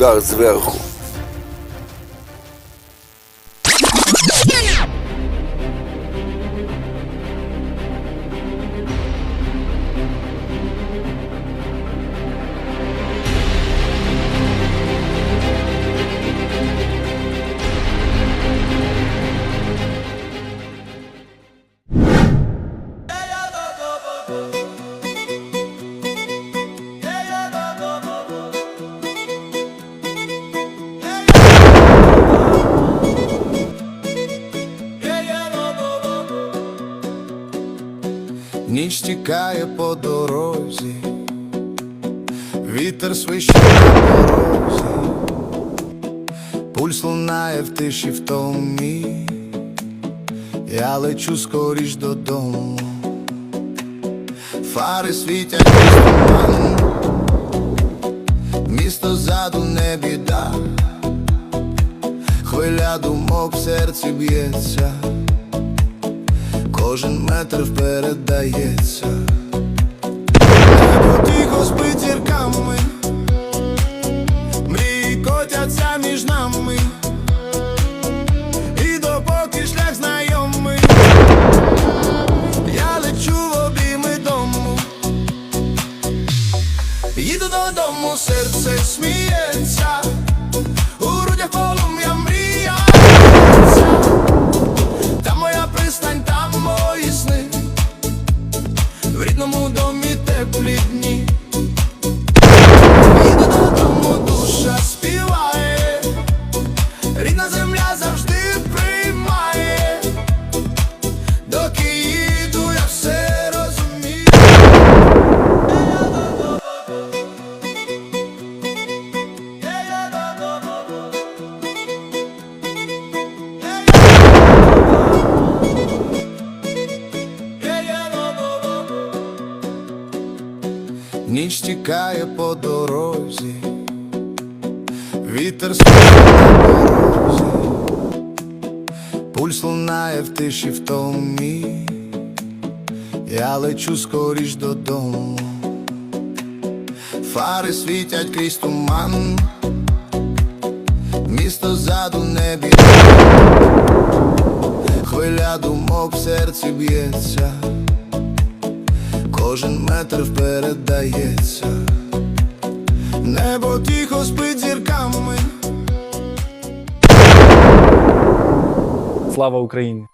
удар зверху. Ніч тікає по дорозі, вітер свище на дорозі, пульс лунає в тиші в томі, я лечу скоріш додому, фари світять крізь туман, місто ззаду не біда, хвиля думок в серці б'ється кожен метр вперед дається. Небо тихо спить зірками, мрії котяться між нами, і допоки шлях знайомий, я лечу обійми дому, їду додому, серце сміється, Ніч тікає по дорозі, вітер дорозі, пульс лунає в тиші в томі, я лечу скоріш додому, фари світять крізь туман, місто ззаду не біда, хвиля думок в серці б'ється кожен метр передається. Небо тихо спить зірками. Слава Україні!